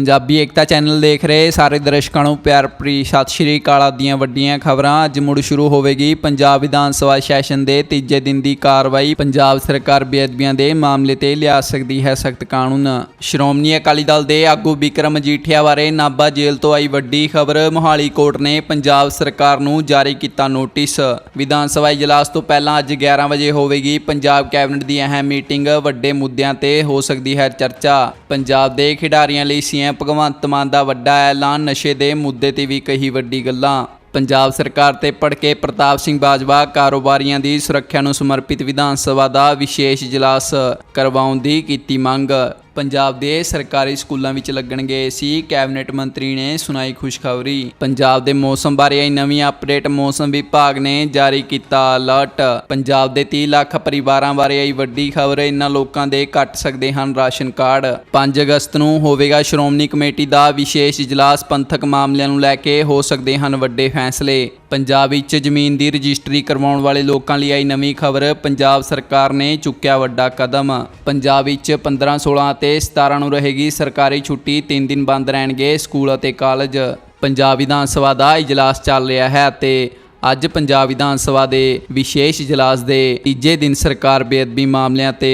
ਪੰਜਾਬੀ ਏਕਤਾ channel ਦੇਖ ਰਹੇ ਸਾਰੇ ਦਰਸ਼ਕਾਂ ਨੂੰ ਪਿਆਰ ਭਰੀ ਸਤਿ ਸ਼੍ਰੀ ਅਕਾਲ ਦੀਆਂ ਵੱਡੀਆਂ ਖਬਰਾਂ। ਅੱਜ ਮੁੜ ਸ਼ੁਰੂ ਹੋਵੇਗੀ ਪੰਜਾਬ ਵਿਧਾਨ ਸਭਾ ਸੈਸ਼ਨ ਦੇ ਤੀਜੇ ਦਿਨ ਦੀ ਕਾਰਵਾਈ। ਪੰਜਾਬ ਸਰਕਾਰ ਬੇਅਦਬੀਆਂ ਦੇ ਮਾਮਲੇ ਤੇ ਲਿਆ ਸਕਦੀ ਹੈ ਸਖਤ ਕਾਨੂੰਨ। ਸ਼੍ਰੋਮਣੀ ਅਕਾਲੀ ਦਲ ਦੇ ਆਗੂ ਵਿਕਰਮ ਜੀਠਿਆ ਬਾਰੇ ਨਾਭਾ ਜੇਲ੍ਹ ਤੋਂ ਆਈ ਵੱਡੀ ਖਬਰ। ਮੋਹਾਲੀ ਕੋਰਟ ਨੇ ਪੰਜਾਬ ਸਰਕਾਰ ਨੂੰ ਜਾਰੀ ਕੀਤਾ ਨੋਟਿਸ। ਵਿਧਾਨ ਸਭਾ ਇਜਲਾਸ ਤੋਂ ਪਹਿਲਾਂ ਅੱਜ 11 ਵਜੇ ਹੋਵੇਗੀ ਪੰਜਾਬ ਕੈਬਨਿਟ ਦੀ ਅਹਿਮ ਮੀਟਿੰਗ। ਵੱਡੇ ਮੁੱਦਿਆਂ ਤੇ ਹੋ ਸਕਦੀ ਹੈ ਚਰਚਾ। ਪੰਜਾਬ ਦੇ ਖਿਡਾਰੀਆਂ ਲਈ ਸੀਐਮ ਭਗਵੰਤ ਮਾਨ ਦਾ ਵੱਡਾ ਐਲਾਨ ਨਸ਼ੇ ਦੇ ਮੁੱਦੇ ਤੇ ਵੀ ਕਹੀ ਵੱਡੀ ਗੱਲਾਂ। ਪੰਜਾਬ ਸਰਕਾਰ ਤੇ ਭੜਕੇ ਪ੍ਰਤਾਪ ਸਿੰਘ ਬਾਜਵਾ ਕਾਰੋਬਾਰੀਆਂ ਦੀ ਸੁਰੱਖਿਆ ਨੂੰ ਸਮਰਪਿਤ ਵਿਧਾਨ ਸਭਾ ਦਾ ਵਿਸ਼ੇਸ਼ ਇਜਲਾਸ ਕਰਵਾਉਣ ਦੀ ਕੀਤੀ ਮੰਗ। ਪੰਜਾਬ ਦੇ ਸਰਕਾਰੀ ਸਕੂਲਾਂ ਵਿੱਚ ਲੱਗਣਗੇ ਸੀ, ਕੈਬਨਿਟ ਮੰਤਰੀ ਨੇ ਸੁਣਾਈ ਖੁਸ਼ਖਬਰੀ। ਪੰਜਾਬ ਦੇ ਮੌਸਮ ਬਾਰੇ ਆਈ ਨਵੀਂ ਅਪਡੇਟ, ਮੌਸਮ ਵਿਭਾਗ ਨੇ ਜਾਰੀ ਕੀਤਾ ਅਲਰਟ। ਪੰਜਾਬ ਦੇ 30 ਲੱਖ ਪਰਿਵਾਰਾਂ ਬਾਰੇ ਆਈ ਵੱਡੀ ਖਬਰ ਇਹਨਾਂ ਲੋਕਾਂ ਦੇ ਕੱਟ ਸਕਦੇ ਹਨ ਰਾਸ਼ਨ ਕਾਰਡ। 5 ਅਗਸਤ ਨੂੰ ਹੋਵੇਗਾ ਸ਼੍ਰੋਮਣੀ ਕਮੇਟੀ ਦਾ ਵਿਸ਼ੇਸ਼ ਇਜਲਾਸ, ਪੰਥਕ ਮਾਮਲਿਆਂ ਨੂੰ ਲੈ ਕੇ ਹੋ ਸਕਦੇ ਹਨ ਵੱਡੇ ਫੈਸਲੇ। ਪੰਜਾਬ ਵਿੱਚ ਜ਼ਮੀਨ ਦੀ ਰਜਿਸਟਰੀ ਕਰਵਾਉਣ ਵਾਲੇ ਲੋਕਾਂ ਲਈ ਆਈ ਨਵੀਂ ਖਬਰ, ਪੰਜਾਬ ਸਰਕਾਰ ਨੇ ਚੁੱਕਿਆ ਵੱਡਾ ਕਦਮ। ਪੰਜਾਬ ਵਿੱਚ 15 16 ਅਤੇ 17 ਨੂੰ ਰਹੇਗੀ ਸਰਕਾਰੀ ਛੁੱਟੀ 3 ਦਿਨ ਬੰਦ ਰਹਿਣਗੇ ਸਕੂਲ ਅਤੇ ਕਾਲਜ। ਪੰਜਾਬ ਵਿਧਾਨ ਸਭਾ ਦਾ ਇਜਲਾਸ ਚੱਲ ਰਿਹਾ ਹੈ ਅਤੇ ਅੱਜ ਪੰਜਾਬ ਵਿਧਾਨ ਸਭਾ ਦੇ ਵਿਸ਼ੇਸ਼ ਇਜਲਾਸ ਦੇ ਤੀਜੇ ਦਿਨ ਸਰਕਾਰ ਬੇਅਦਬੀ ਮਾਮਲਿਆਂ ਤੇ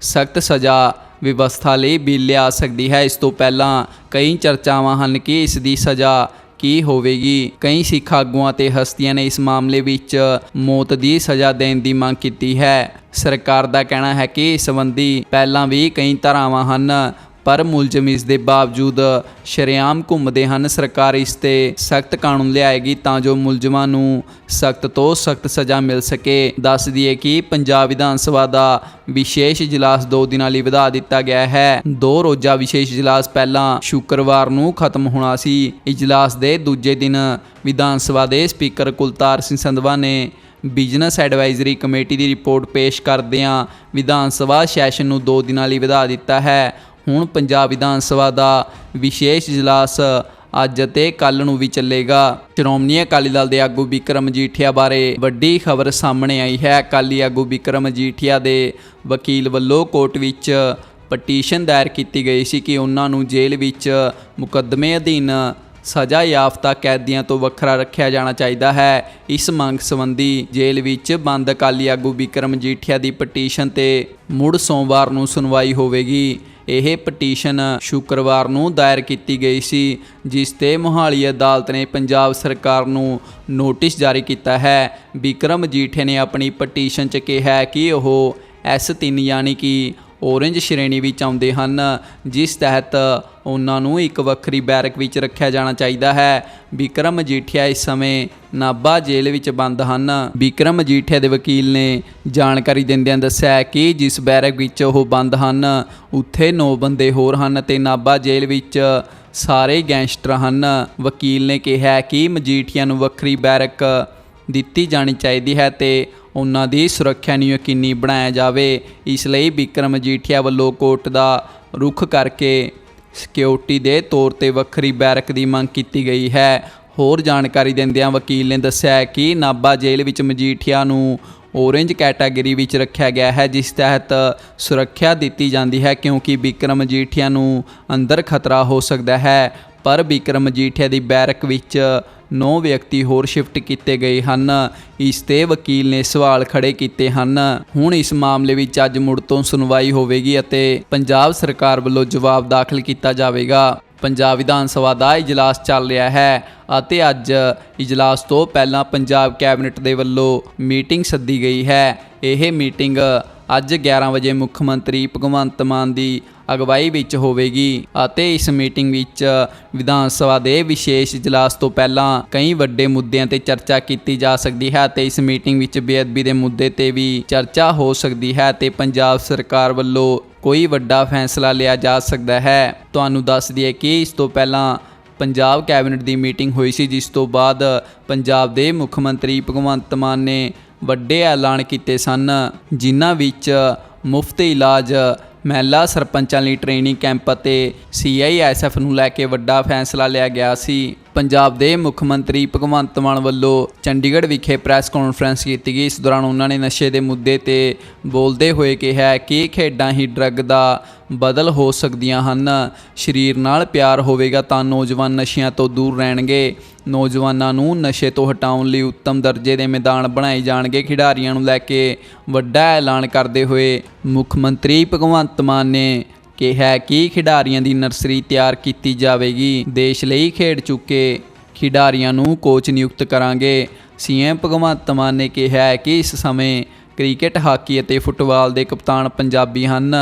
ਸਖਤ ਸਜ਼ਾ ਵਿਵਸਥਾ ਲਈ ਬਿੱਲ ਲਿਆ ਸਕਦੀ ਹੈ। ਇਸ ਤੋਂ ਪਹਿਲਾਂ ਕਈ ਚਰਚਾਵਾਂ ਹਨ ਕਿ ਇਸ ਦੀ ਸਜ਼ਾ ਕੀ ਹੋਵੇਗੀ? ਕਈ ਸਿੱਖ ਆਗੂਆਂ ਤੇ ਹਸਤੀਆਂ ਨੇ ਇਸ ਮਾਮਲੇ ਵਿੱਚ ਮੌਤ ਦੀ ਸਜ਼ਾ ਦੇਣ ਦੀ ਮੰਗ ਕੀਤੀ ਹੈ। ਸਰਕਾਰ ਦਾ ਕਹਿਣਾ ਹੈ ਕਿ ਇਸ ਸੰਬੰਧੀ ਪਹਿਲਾਂ ਵੀ ਕਈ ਧਾਰਾਵਾਂ ਹਨ। ਪਰ ਮੁਲਜ਼ਮ ਇਸ ਦੇ ਬਾਵਜੂਦ ਸ਼ਰੇਆਮ ਘੁੰਮਦੇ ਹਨ। ਸਰਕਾਰ ਇਸ ਤੇ ਸਖਤ ਕਾਨੂੰਨ ਲਿਆਏਗੀ ਤਾਂ ਜੋ ਮੁਲਜ਼ਮਾਂ ਨੂੰ ਸਖਤ ਤੋਂ ਸਖਤ ਸਜ਼ਾ ਮਿਲ ਸਕੇ। ਦੱਸ ਦਈਏ ਕਿ ਪੰਜਾਬ ਵਿਧਾਨ ਸਭਾ ਦਾ ਵਿਸ਼ੇਸ਼ ਇਜਲਾਸ ਦੋ ਦਿਨਾਂ ਲਈ ਵਧਾ ਦਿੱਤਾ ਗਿਆ ਹੈ। ਦੋ ਰੋਜ਼ਾ ਵਿਸ਼ੇਸ਼ ਇਜਲਾਸ ਪਹਿਲਾਂ ਸ਼ੁੱਕਰਵਾਰ ਨੂੰ ਖਤਮ ਹੋਣਾ ਸੀ। ਇਜਲਾਸ ਦੇ ਦੂਜੇ ਦਿਨ ਵਿਧਾਨ ਸਭਾ ਦੇ ਸਪੀਕਰ ਕੁਲਤਾਰ ਸਿੰਘ ਸੰਧਵਾ ਨੇ ਬਿਜ਼ਨਸ ਐਡਵਾਈਜ਼ਰੀ ਕਮੇਟੀ ਦੀ ਰਿਪੋਰਟ ਪੇਸ਼ ਕਰਦਿਆਂ ਵਿਧਾਨ ਸਭਾ ਸੈਸ਼ਨ ਨੂੰ ਦੋ ਦਿਨਾਂ ਲਈ ਵਧਾ ਦਿੱਤਾ ਹੈ। ਹੁਣ ਪੰਜਾਬ ਵਿਧਾਨ ਸਭਾ ਦਾ ਵਿਸ਼ੇਸ਼ ਇਜਲਾਸ ਅੱਜ ਅਤੇ ਕੱਲ ਨੂੰ ਵੀ ਚੱਲੇਗਾ। ਸ਼੍ਰੋਮਣੀ ਅਕਾਲੀ ਦਲ ਦੇ ਆਗੂ ਵਿਕਰਮ ਜੀਠੀਆ ਬਾਰੇ ਵੱਡੀ ਖਬਰ ਸਾਹਮਣੇ ਆਈ ਹੈ। ਅਕਾਲੀ ਆਗੂ ਵਿਕਰਮ ਜੀਠੀਆ ਦੇ ਵਕੀਲ ਵੱਲੋਂ ਕੋਰਟ ਵਿੱਚ ਪਟੀਸ਼ਨ ਦਾਇਰ ਕੀਤੀ ਗਈ ਸੀ ਕਿ ਉਹਨਾਂ ਨੂੰ ਜੇਲ੍ਹ ਵਿੱਚ ਮੁਕੱਦਮੇ ਅਧੀਨ ਸਜ਼ਾ ਯਾਫਤਾ ਕੈਦੀਆਂ ਤੋਂ ਵੱਖਰਾ ਰੱਖਿਆ ਜਾਣਾ ਚਾਹੀਦਾ ਹੈ। ਇਸ ਮੰਗ ਸੰਬੰਧੀ ਜੇਲ੍ਹ ਵਿੱਚ ਬੰਦ ਅਕਾਲੀ ਆਗੂ ਵਿਕਰਮ ਜੀਠੀਆ ਦੀ ਪਟੀਸ਼ਨ ਤੇ ਮੁੜ ਸੋਮਵਾਰ ਨੂੰ ਸੁਣਵਾਈ ਹੋਵੇਗੀ। ਇਹ ਪਟੀਸ਼ਨ ਸ਼ੁੱਕਰਵਾਰ ਨੂੰ ਦਾਇਰ ਕੀਤੀ ਗਈ ਸੀ, ਜਿਸ ਤੇ ਮੋਹਾਲੀ ਅਦਾਲਤ ਨੇ ਪੰਜਾਬ ਸਰਕਾਰ ਨੂੰ ਨੋਟਿਸ ਜਾਰੀ ਕੀਤਾ ਹੈ। ਵਿਕਰਮ ਜੀਠੇ ਨੇ ਆਪਣੀ ਪਟੀਸ਼ਨ 'ਚ ਕਿਹਾ ਕਿ ਉਹ S3 ਯਾਨੀ ਕਿ ਔਰੇਂਜ ਸ਼੍ਰੇਣੀ ਵਿੱਚ ਆਉਂਦੇ ਹਨ, ਜਿਸ ਤਹਿਤ ਉਹਨਾਂ ਨੂੰ ਇੱਕ ਵੱਖਰੀ ਬੈਰਕ ਵਿੱਚ ਰੱਖਿਆ ਜਾਣਾ ਚਾਹੀਦਾ ਹੈ। ਵਿਕਰਮ ਮਜੀਠੀਆ ਇਸ ਸਮੇਂ ਨਾਭਾ ਜੇਲ੍ਹ ਵਿੱਚ ਬੰਦ ਹਨ। ਵਿਕਰਮ ਮਜੀਠੀਆ ਦੇ ਵਕੀਲ ਨੇ ਜਾਣਕਾਰੀ ਦਿੰਦਿਆਂ ਦੱਸਿਆ ਕਿ ਜਿਸ ਬੈਰਕ ਵਿੱਚ ਉਹ ਬੰਦ ਹਨ, ਉੱਥੇ 9 ਬੰਦੇ ਹੋਰ ਹਨ ਤੇ ਨਾਭਾ ਜੇਲ੍ਹ ਵਿੱਚ ਸਾਰੇ ਗੈਂਗਸਟਰ ਹਨ। ਵਕੀਲ ਨੇ ਕਿਹਾ ਕਿ ਮਜੀਠੀਆ ਨੂੰ ਵੱਖਰੀ ਬੈਰਕ ਦਿੱਤੀ ਜਾਣੀ ਚਾਹੀਦੀ ਹੈ ਤੇ ਉਹਨਾਂ ਦੀ ਸੁਰੱਖਿਆ ਨੂੰ ਯਕੀਨੀ ਬਣਾਇਆ ਜਾਵੇ। ਇਸ ਲਈ ਵਿਕਰਮ ਜੀਠੀਆ ਵੱਲੋਂ ਕੋਰਟ ਦਾ ਰੁਖ ਕਰਕੇ ਸਿਕਿਉਰਿਟੀ ਦੇ ਤੌਰ ਤੇ ਵੱਖਰੀ ਬੈਰਕ ਦੀ ਮੰਗ ਕੀਤੀ ਗਈ ਹੈ। ਹੋਰ ਜਾਣਕਾਰੀ ਦਿੰਦਿਆਂ ਵਕੀਲ ਨੇ ਦੱਸਿਆ ਕਿ ਨਾਭਾ ਜੇਲ੍ਹ ਵਿੱਚ ਮਜੀਠੀਆ ਨੂੰ ਔਰੇਂਜ ਕੈਟਾਗਰੀ ਵਿੱਚ ਰੱਖਿਆ ਗਿਆ ਹੈ, ਜਿਸ ਤਹਿਤ ਸੁਰੱਖਿਆ ਦਿੱਤੀ ਜਾਂਦੀ ਹੈ ਕਿਉਂਕਿ ਵਿਕਰਮ ਮਜੀਠੀਆ ਨੂੰ ਅੰਦਰ ਖਤਰਾ ਹੋ ਸਕਦਾ ਹੈ। ਪਰ ਵਿਕਰਮ ਮਜੀਠੀਆ ਦੀ ਬੈਰਕ ਵਿੱਚ 9 ਵਿਅਕਤੀ ਹੋਰ ਸ਼ਿਫਟ ਕੀਤੇ ਗਏ ਹਨ। ਇਸ ਤੇ ਵਕੀਲ ਨੇ ਸਵਾਲ ਖੜੇ ਕੀਤੇ ਹਨ। ਹੁਣ ਇਸ ਮਾਮਲੇ ਵਿੱਚ ਅੱਜ ਮੁੜ ਤੋਂ ਸੁਣਵਾਈ ਹੋਵੇਗੀ ਅਤੇ ਪੰਜਾਬ ਸਰਕਾਰ ਵੱਲੋਂ ਜਵਾਬ ਦਾਖਲ ਕੀਤਾ ਜਾਵੇਗਾ। ਪੰਜਾਬ ਵਿਧਾਨ ਸਭਾ ਦਾ ਇਜਲਾਸ ਚੱਲ ਰਿਹਾ ਹੈ ਅਤੇ ਅੱਜ ਇਜਲਾਸ ਤੋਂ ਪਹਿਲਾਂ ਪੰਜਾਬ ਕੈਬਨਿਟ ਦੇ ਵੱਲੋਂ ਮੀਟਿੰਗ ਸੱਦੀ ਗਈ ਹੈ। ਇਹ ਮੀਟਿੰਗ ਅੱਜ 11 ਵਜੇ ਮੁੱਖ ਮੰਤਰੀ ਭਗਵੰਤ ਮਾਨ ਦੀ ਅਗਵਾਈ ਵਿੱਚ ਹੋਵੇਗੀ ਅਤੇ ਇਸ ਮੀਟਿੰਗ ਵਿੱਚ ਵਿਧਾਨ ਸਭਾ ਦੇ ਵਿਸ਼ੇਸ਼ ਇਜਲਾਸ ਤੋਂ ਪਹਿਲਾਂ ਕਈ ਵੱਡੇ ਮੁੱਦਿਆਂ ਤੇ ਚਰਚਾ ਕੀਤੀ ਜਾ ਸਕਦੀ ਹੈ ਅਤੇ ਇਸ ਮੀਟਿੰਗ ਵਿੱਚ ਬੇਅਦਬੀ ਦੇ ਮੁੱਦੇ ਤੇ ਵੀ ਚਰਚਾ ਹੋ ਸਕਦੀ ਹੈ ਤੇ ਪੰਜਾਬ ਸਰਕਾਰ ਵੱਲੋਂ ਕੋਈ ਵੱਡਾ ਫੈਸਲਾ ਲਿਆ ਜਾ ਸਕਦਾ ਹੈ। ਤੁਹਾਨੂੰ ਦੱਸ ਦਈਏ ਕਿ ਇਸ ਤੋਂ ਪਹਿਲਾਂ ਪੰਜਾਬ ਕੈਬਨਿਟ ਦੀ ਮੀਟਿੰਗ ਹੋਈ ਸੀ, ਜਿਸ ਤੋਂ ਬਾਅਦ ਪੰਜਾਬ ਦੇ ਮੁੱਖ ਮੰਤਰੀ ਭਗਵੰਤ ਮਾਨ ਨੇ ਵੱਡੇ ਐਲਾਨ ਕੀਤੇ ਸਨ, ਜਿਨ੍ਹਾਂ ਵਿੱਚ ਮੁਫਤ ਇਲਾਜ ਮਹਿਲਾ ਸਰਪੰਚਾਂ ਲਈ ਟ੍ਰੇਨਿੰਗ ਕੈਂਪ ਅਤੇ ਸੀਆਈਐਸਐਫ ਨੂੰ ਲੈ ਕੇ ਵੱਡਾ ਫੈਸਲਾ ਲਿਆ ਗਿਆ ਸੀ। ਪੰਜਾਬ ਦੇ ਮੁੱਖ ਮੰਤਰੀ ਭਗਵੰਤ ਮਾਨ ਵੱਲੋਂ ਚੰਡੀਗੜ੍ਹ ਵਿਖੇ ਪ੍ਰੈਸ ਕਾਨਫਰੰਸ ਕੀਤੀ ਗਈ। ਇਸ ਦੌਰਾਨ ਉਹਨਾਂ ਨੇ ਨਸ਼ੇ ਦੇ ਮੁੱਦੇ ਤੇ ਬੋਲਦੇ ਹੋਏ ਕਿਹਾ ਕਿ ਖੇਡਾਂ ਹੀ ਡਰੱਗ ਦਾ ਬਦਲ ਹੋ ਸਕਦੀਆਂ ਹਨ। ਸਰੀਰ ਨਾਲ ਪਿਆਰ ਹੋਵੇਗਾ ਤਾਂ ਨੌਜਵਾਨ ਨਸ਼ਿਆਂ ਤੋਂ ਦੂਰ ਰਹਿਣਗੇ। ਨੌਜਵਾਨਾਂ ਨੂੰ ਨਸ਼ੇ ਤੋਂ ਹਟਾਉਣ ਲਈ ਉੱਤਮ ਦਰਜੇ ਦੇ ਮੈਦਾਨ ਬਣਾਏ ਜਾਣਗੇ। ਖਿਡਾਰੀਆਂ ਨੂੰ ਲੈ ਕੇ ਵੱਡਾ ਐਲਾਨ ਕਰਦੇ ਹੋਏ ਮੁੱਖ ਮੰਤਰੀ ਭਗਵੰਤ ਮਾਨ ਨੇ ਕਿਹਾ ਕਿ ਖਿਡਾਰੀਆਂ ਦੀ ਨਰਸਰੀ ਤਿਆਰ ਕੀਤੀ ਜਾਵੇਗੀ ਦੇਸ਼ ਲਈ ਖੇਡ ਚੁੱਕੇ ਖਿਡਾਰੀਆਂ ਨੂੰ ਕੋਚ ਨਿਯੁਕਤ ਕਰਾਂਗੇ ਸੀਐਮ ਭਗਵੰਤ ਮਾਨ ਨੇ ਕਿਹਾ ਹੈ ਕਿ ਇਸ ਸਮੇਂ ਕ੍ਰਿਕਟ ਹਾਕੀ ਅਤੇ ਫੁੱਟਬਾਲ ਦੇ ਕਪਤਾਨ ਪੰਜਾਬੀ ਹਨ